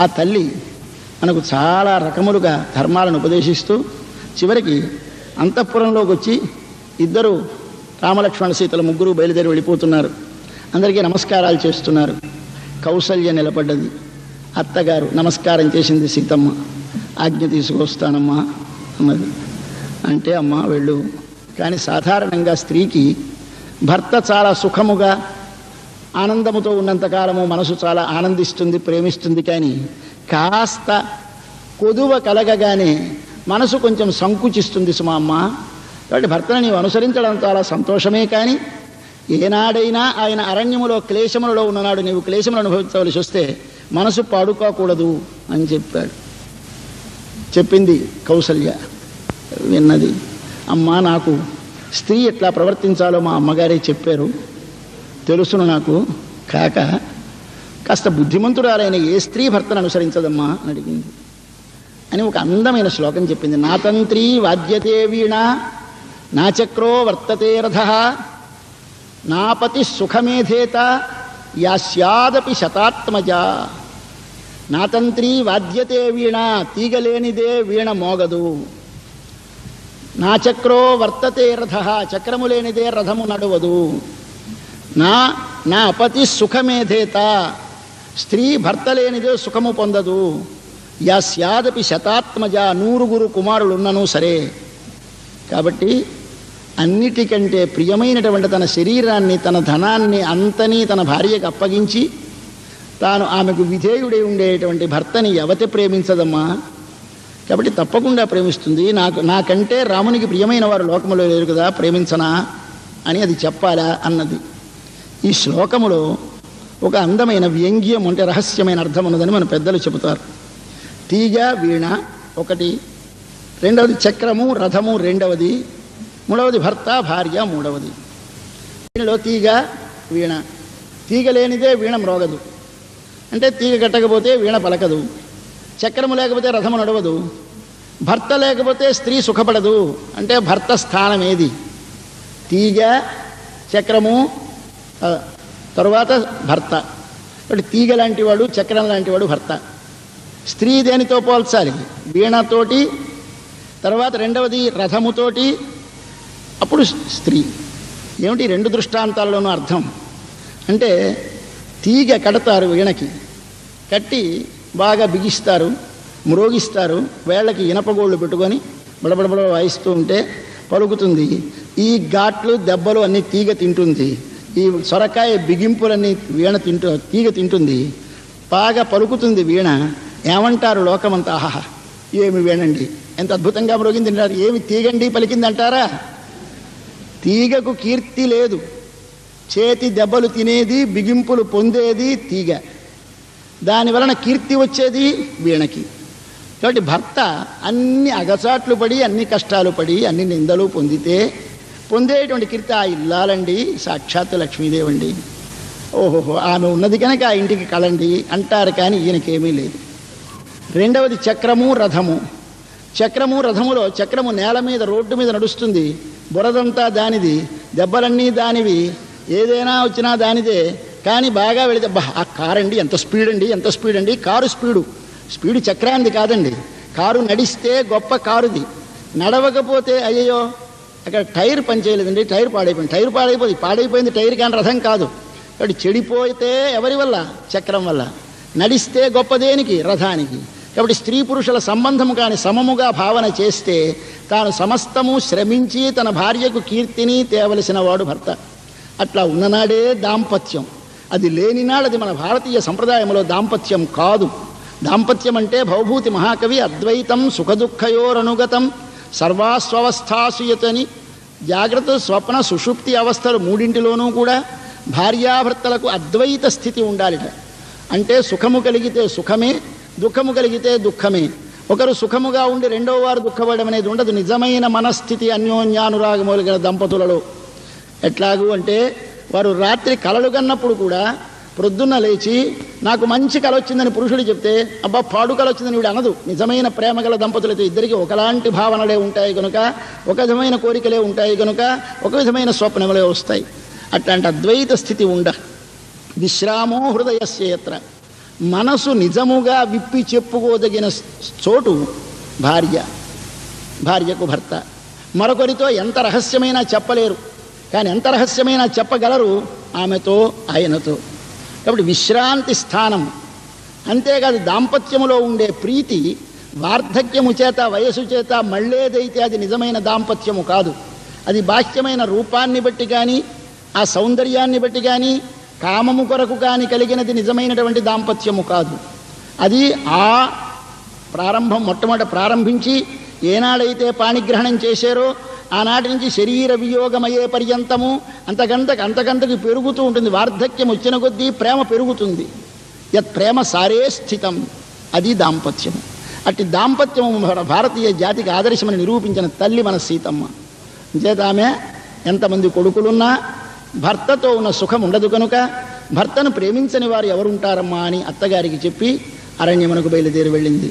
ఆ తల్లి మనకు చాలా రకములుగా ధర్మాలను ఉపదేశిస్తూ చివరికి అంతఃపురంలోకి వచ్చి ఇద్దరు రామలక్ష్మణ సీతల ముగ్గురు బయలుదేరి వెళ్ళిపోతున్నారు. అందరికీ నమస్కారాలు చేస్తున్నారు. కౌసల్య నిలబడ్డది. అత్తగారు నమస్కారం చేసింది సీతమ్మ. ఆజ్ఞ తీసుకొస్తానమ్మా అన్నది. అంటే అమ్మ వెళ్ళు. కానీ సాధారణంగా స్త్రీకి భర్త చాలా సుఖముగా ఆనందముతో ఉన్నంతకాలము మనసు చాలా ఆనందిస్తుంది ప్రేమిస్తుంది కానీ కాస్త కొదువ కలగగానే మనసు కొంచెం సంకుచిస్తుంది సుమా అమ్మ కాబట్టి భర్తను నీవు అనుసరించడం చాలా సంతోషమే కానీ ఏనాడైనా ఆయన అరణ్యములో క్లేశములలో ఉన్ననాడు నీవు క్లేశములు అనుభవించవలసి వస్తే మనసు పాడుకోకూడదు అని చెప్పాడు. చెప్పింది కౌసల్య విన్నది. అమ్మా నాకు స్త్రీ ఎట్లా ప్రవర్తించాలో మా అమ్మగారే చెప్పారు. తెలుసును నాకు. కాక కాస్త బుద్ధిమంతురాలైన ఏ స్త్రీ భర్తను అనుసరించదమ్మా అని అడిగింది. అని ఒక అందమైన శ్లోకం చెప్పింది. నా తంత్రి వాద్యతే వీణ నా చక్రో వర్తతే రథ నాపతి సుఖమేధేత యాస్యాదపి శతాత్మజ. నా తంత్రి వాద్యతే వీణ తీగలేనిదే వీణ మోగదు. నా చక్రో వర్తతే రథ చక్రము లేనిదే రథము నడవదు. నా నా అపతి సుఖమేధేత స్త్రీ భర్త లేనిదే సుఖము పొందదు. యా స్యాదపి శతాత్మజ నూరుగురు కుమారులున్నను సరే. కాబట్టి అన్నిటికంటే ప్రియమైనటువంటి తన శరీరాన్ని తన ధనాన్ని అంతని తన భార్యకు అప్పగించి తాను ఆమెకు విధేయుడై ఉండేటువంటి భర్తని ఎవతి ప్రేమించదమ్మా? కాబట్టి తప్పకుండా ప్రేమిస్తుంది. నాకు నాకంటే రామునికి ప్రియమైన వారు లోకములో లేరు కదా ప్రేమించనా అని అది చెప్పాలా అన్నది. ఈ శ్లోకములో ఒక అందమైన వ్యంగ్యం అంటే రహస్యమైన అర్థం ఉన్నదని మన పెద్దలు చెబుతారు. తీగ వీణ ఒకటి. రెండవది చక్రము రథము రెండవది. మూడవది భర్త భార్య మూడవది. దీనిలో తీగ వీణ. తీగ లేనిదే వీణ మ్రోగదు అంటే తీగ కట్టకపోతే వీణ పలకదు. చక్రము లేకపోతే రథము నడవదు. భర్త లేకపోతే స్త్రీ సుఖపడదు. అంటే భర్త స్థానం ఏది తీగ చక్రము తరువాత భర్త. కాబట్టి తీగ లాంటి వాడు చక్రం లాంటి వాడు భర్త. స్త్రీ దేనితో పోల్చాలి? వీణతోటి తర్వాత రెండవది రథముతోటి అప్పుడు స్త్రీ. ఏమిటి రెండు దృష్టాంతాల్లోనూ అర్థం? అంటే తీగ కడతారు వీణకి. కట్టి బాగా బిగిస్తారు మ్రోగిస్తారు వేళ్ళకి ఇనపగోళ్ళు పెట్టుకొని బడబడబడ వాయిస్తూ ఉంటే పలుకుతుంది ఈ ఘాట్లు దెబ్బలు అన్ని తీగ తింటుంది ఈ సొరకాయ బిగింపులన్నీ వీణ తింటూ తీగ తింటుంది. బాగా పలుకుతుంది వీణ. ఏమంటారు లోకమంతా? ఆహా ఏమి వీణండి? ఎంత అద్భుతంగా మ్రోగింది అంటారు. ఏమి తీగండి పలికింది అంటారా తీగకు కీర్తి లేదు. చేతి దెబ్బలు తినేది బిగింపులు పొందేది తీగ. దాని వలన కీర్తి వచ్చేది వీణకి. కాబట్టి భర్త అన్ని అగచాట్లు పడి అన్ని కష్టాలు పడి అన్ని నిందలు పొందితే పొందేటువంటి కీర్తి ఆ ఇల్లాలండి సాక్షాత్ లక్ష్మీదేవండి. ఓహోహో ఆమె ఉన్నది కనుక ఆ ఇంటికి కలండి అంటారు కానీ ఈయనకేమీ లేదు. రెండవది చక్రము రథము. చక్రము రథములో చక్రము నేల మీద రోడ్డు మీద నడుస్తుంది. బురదంతా దానిది దెబ్బలన్నీ దానివి. ఏదైనా వచ్చినా దానిదే కానీ బాగా వెళితే బా ఆ కారు అండి ఎంత స్పీడ్ అండి ఎంత స్పీడ్ అండి కారు స్పీడు. స్పీడు చక్రాంది కాదండి. కారు నడిస్తే గొప్ప కారుది. నడవకపోతే అయ్యో అక్కడ టైర్ పనిచేయలేదండి టైర్ పాడైపోయింది. టైర్ పాడైపోయింది పాడైపోయింది టైర్ కానీ రథం కాదు. కాబట్టి చెడిపోతే ఎవరి వల్ల? చక్రం వల్ల. నడిస్తే గొప్ప దేనికి? రథానికి. కాబట్టి స్త్రీ పురుషుల సంబంధము కాని సమముగా భావన చేస్తే తాను సమస్తము శ్రమించి తన భార్యకు కీర్తిని తేవలసిన వాడు భర్త. అట్లా ఉన్ననాడే దాంపత్యం. అది లేనినాడు అది మన భారతీయ సంప్రదాయంలో దాంపత్యం కాదు. దాంపత్యం అంటే భవభూతి మహాకవి అద్వైతం సుఖదుఖయోరనుగతం. సర్వాస్వస్థాసుయతని జాగ్రత్త స్వప్న సుషుప్తి అవస్థలు మూడింటిలోనూ కూడా భార్యాభర్తలకు అద్వైత స్థితి ఉండాలిట. అంటే సుఖము కలిగితే సుఖమే దుఃఖము కలిగితే దుఃఖమే. ఒకరు సుఖముగా ఉండి రెండవ వారు దుఃఖపడడం అనేది ఉండదు. నిజమైన మనస్థితి అన్యోన్యానురాగములు గల దంపతులలో ఎట్లాగు అంటే వారు రాత్రి కలలు కన్నప్పుడు కూడా ప్రొద్దున్న లేచి నాకు మంచి కల వచ్చిందని పురుషుడు చెప్తే అబ్బా పాడు కల వచ్చిందని వీడు అనదు. నిజమైన ప్రేమ గల దంపతులైతే ఇద్దరికి ఒకలాంటి భావనలే ఉంటాయి కనుక ఒక విధమైన కోరికలే ఉంటాయి కనుక ఒక విధమైన స్వప్నములే వస్తాయి. అట్లాంటి అద్వైత స్థితి ఉండ. విశ్రామో హృదయస్యత్ర మనసు నిజముగా విప్పి చెప్పుకోదగిన చోటు భార్య. భార్యకు భర్త. మరొకరితో ఎంత రహస్యమైనా చెప్పలేరు. కానీ ఎంత రహస్యమైనా చెప్పగలరు ఆమెతో ఆయనతో. కాబట్టి విశ్రాంతి స్థానం. అంతేకాదు దాంపత్యములో ఉండే ప్రీతి వార్ధక్యము చేత వయసు చేత మళ్ళేదైతే అది నిజమైన దాంపత్యము కాదు. అది బాహ్యమైన రూపాన్ని బట్టి కానీ ఆ సౌందర్యాన్ని బట్టి కానీ కామము కొరకు కానీ కలిగినది నిజమైనటువంటి దాంపత్యము కాదు. అది ఆ ప్రారంభం మొట్టమొదట ప్రారంభించి ఏనాడైతే పాణిగ్రహణం చేశారో ఆనాటి నుంచి శరీర వియోగమయ్యే పర్యంతము అంతకంతకు అంతకంతకు పెరుగుతూ ఉంటుంది. వార్ధక్యం వచ్చిన కొద్దీ ప్రేమ పెరుగుతుంది. యత్ ప్రేమ సారే స్థితం అది దాంపత్యము. అట్టి దాంపత్యము భారతీయ జాతికి ఆదర్శమని నిరూపించిన తల్లి మన సీతమ్మ. చేత ఆమె ఎంతమంది కొడుకులున్నా భర్తతో ఉన్న సుఖం ఉండదు కనుక భర్తను ప్రేమించని వారు ఎవరుంటారమ్మా అని అత్తగారికి చెప్పి అరణ్యమునకు బయలుదేరి వెళ్ళింది.